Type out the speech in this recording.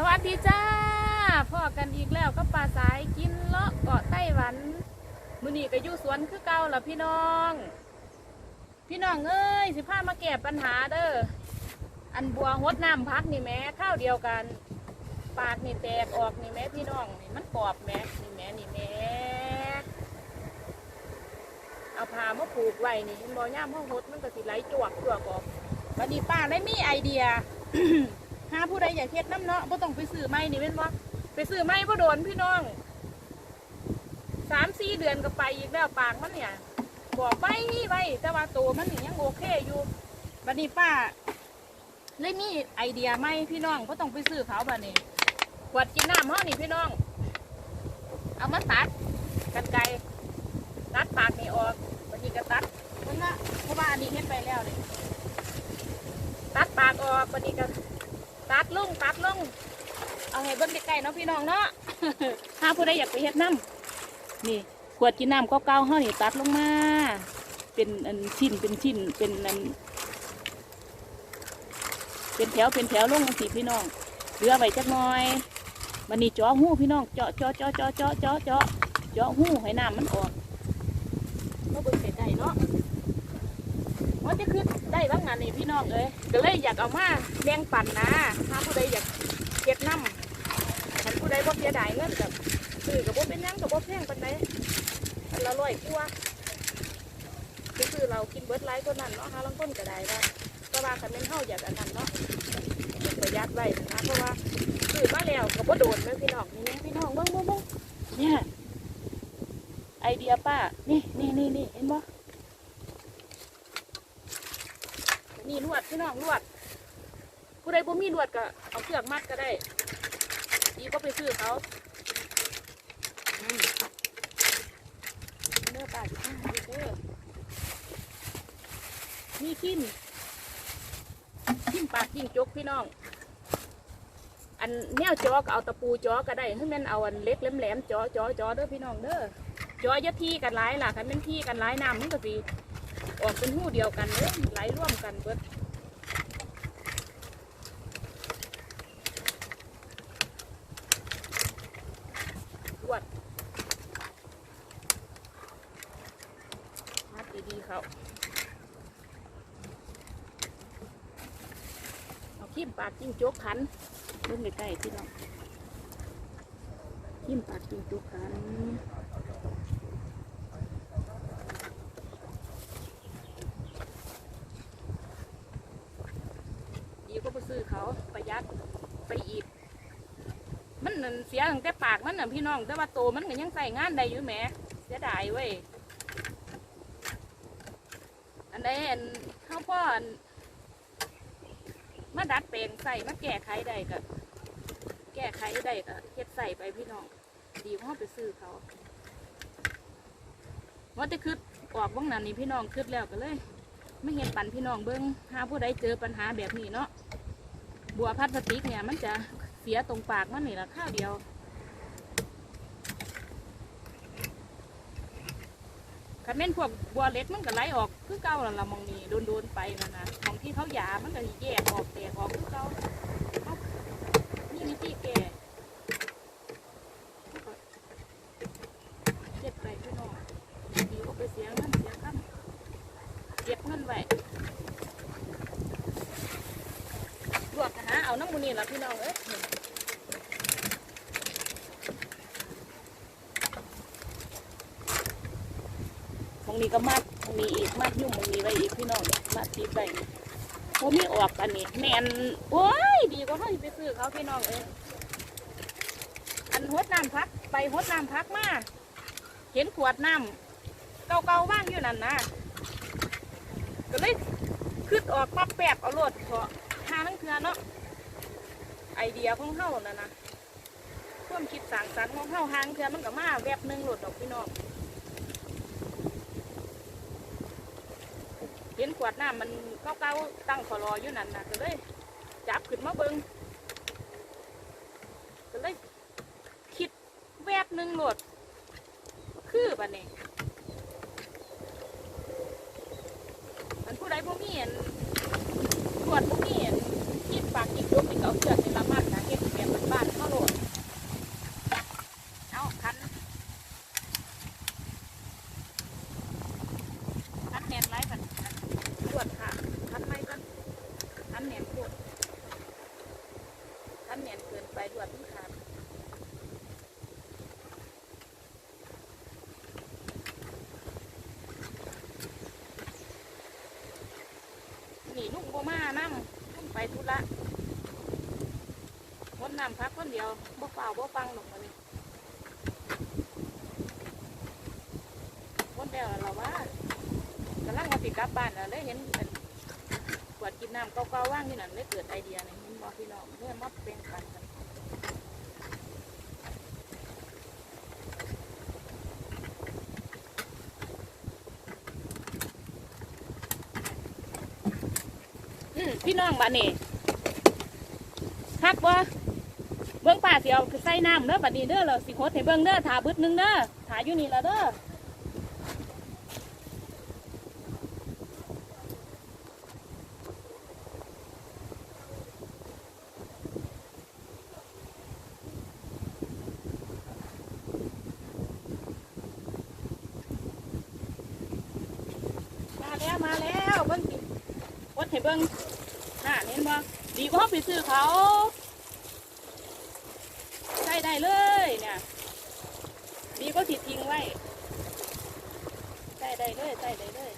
สวัสดีจ้าพ่อกันอีกแล้วก็ปลาสายกินเลาะเกาะไต้หวันมือนีก็อยู่สวนคือเก่าล่ะพี่น้อง พี่น้องเอ้ยสิพามาแก้ปัญหาเด้ออันบัวหดน้ำพักนี่แม่ข้าวเดียวกัน ปากนี่แตกออกนี่แม่พี่น้องนี่มันกรอบแม่นี่แม่นี่แม่เอาผ้ามาผูกไว้นี่บ่ย่ามห้องหดมันก็สิไหลจวกจวกออกวันนี้ป้าได้มีไอเดีย หาผู้ใดอยากเฮ็ดน้ำเนาะบ่ต้องไปซื้อไม้นี่เป็นบ่ไปซื้อไม้บ่โดนพี่น้องสามสี่เดือนก็ไปอีกแล้วปากมันเนี่ยบอกไปไว้แต่ว่าตัวมันนี่ยังโอเคอยู่บัดนี้ป้าเลยมีไอเดียไหมพี่น้องบ่ต้องไปซื้อเขาบัดนี้ขวดกินน้ำเฮานี่พี่น้อง เอามาตัดกันไกตัดปากนี่ออกบัดนี้ก็ตัดมันละเพราะว่าอันนี้เฮ็ดไปแล้วนี่ตัดปากออกบัดนี้ก็ เอาให้เบิ้งใกล้ๆเนาะพี่น้องเนาะ ถ้าผู้ใดอยากไปเฮ็ดน้ำนี่ขวดกินน้ำเก่าๆเฮานี่ตัดลงมา เป็นอันชิ้นเป็นชิ้นเป็นอันเป็นแถวเป็นแถวลงสิพี่น้องเหลือไว้จักหน่อยมันนี่เจาะหูพี่น้องเจาะเจาะเจาะเจาะเจาะเจาะเจาะเจาะหูให้น้ำมันออกมาเบิ่งใกล้ๆเนาะว่าจะคือได้บ้างงานนี่พี่น้องเอ้ยก็เลยอยากเอามาแบ่งปันนะถ้าผู้ใดอยากเก็บน้ำถ้า ผู้ใดบ่เสียดายเงินกับซื้อกับบ่เป็นหยังกับบ่แพงปานใดอันละร้อยกว่าคือเรากินเบิร์ดหลายตัวนั้นเนาะหาลังต้นก็ได้ว่าก็ว่าคันแม่นเฮาอยากอันนั้นเนาะอยากประหยัดไว้นะเพราะว่าซื้อมาแล้วก็บ่โดนเลยพี่น้องนี่นะพี่น้องบิ่งบิ่งเบิ่งเนี่ยไอเดียป้านี่นี่นี่นี่เห็นบ่นี่ลวดพี่น้องลวดผู้ใดบ่มีลวดก็เอาเชือกมัดก็ได้ ดีก็ไปซื้อเขาอืมเนื้อปลาอยู่ข้างในเด้อมีขิ้นขิ้นปลาขิ้นจกพี่น้อง อันแนวจอก็เอาตะปูจอก็ได้ให้แม่นเอาอันเล็กแหลมๆจอจอจอเด้อพี่น้องเด้อจออยะที่กันหลายล่ะคันแม่นที่กันหลายน้ำมันก็สิออกเป็นหูเดียวกันเลยไหลร่วมกันเบิด ตรวจมัดดีๆ เขาเอาขี้มปากจิ้งจกขันล่นใกล้ๆพี่น้องขี้มปากจิ้งจกขันดีก็ไปซื้อเขาประหยัดไปอีกมันนั่นเสียตั้งแต่ปากมันน่ะพี่น้องแต่ว่าโตมันก็ยังใส่งานได้อยู่แหมเสียดายเว้ย อันใดอันเข้าพ่อนมาดัดแปลงใส่มาแก้ไขได้ก็แก้ไขได้ก็เฮ็ดใส่ไปพี่น้อง ดีกว่าเราไปซื้อเขาว่าจะคืดออกบ้างนั้นนี่พี่น้องคืดแล้วก็เลยไม่เห็นปันพี่น้องเบิ้งหาผู้ใดเจอปัญหาแบบนี้เนาะบัวพลาสติกเนี่ยมันจะเสียตรงปากมันนี่ละข้าวเดียว คันแม่นพวกบัวเล็กมันก็ไหลออกคือเก่าแล้วละมองนี่โดนๆไปนะนะมองที่เขาหยามันก็แยกออกแตกออกคือเก่าเอานี่วิธีแก่เจ็บไปพี่น้องดีก็ไปเสียเงินเสียคำเก็บเงินไว้รวบนะฮะเอาน้ำมูนี่ละพี่น้องเอ้ยมอง นี้ก็มัดมองนี้อีกมัดยุ่งมองนี้ไว้อีกพี่น้องมัดตีไปพวกมีออกอันนี้แมนโอ้ยดีกว่าเขาไปซื้อเขาพี่น้องเอ้ยอันหดน้ำพักไปหดน้ำพักมาเห็นขวดน้ำเก่าๆว่างอยู่นั่นนะก็เลยขึ้นออกมาแปบเอาโลดเพาะหาทั้งเทือเนาะไอเดียของเฮานะนะความคิดสร้างสรรค์ของเฮาหางเทือมันก็มาแวบหนึงหลุดดอกพี่น้อง เห็นขวดน้ำมันเก่าๆตั้งขอรออยู่นั่นนะก็เลยจับขึ้นมาเบิงก็เลยคิดแวบหนึ่งหลด คือบันนี้มันผู้ใดผู้มีเห็นขวดผู้มีเห็นคิดปากคิดยกนี่ก็เอาเสือในละมัดนะเฮ็ดแบบบ้าน มันแน่นเกินไปรวดมันขาดนี่ลุงโบมานั่งไปทุละคนนำพักคนเดียวบ่เปล่าบ่ฟังหรอกมาเลยคนเดียวเราว่ากำลังมาสิกลับบ้านแล้วเลยเห็นเป็นขวดกินน้ำเก่าๆว่างที่นั่นเลยเกิดไอเดียนี่มันบอกพี่น้องเมื่อมัดเป็นกันกัน อืม พี่น้องบ้านนี่ฮักบ่เบิ่งป่าสิเอาใส่น้ำเด้อบัดนี้เด้อเราสิโคดให้เบิ่งเด้อถาบึดหนึงเด้อถาอยู่นี่ละเด้อมาแล้วมาแล้วเบิ่งสิโคดให้เบิ่ง ห็นบ่ดีกว่าไปซื้อเขาใช้ได้เลยเนี่ยดีก็ติดทิ้งไว้ใช้ได้เลยใช้ได้เลย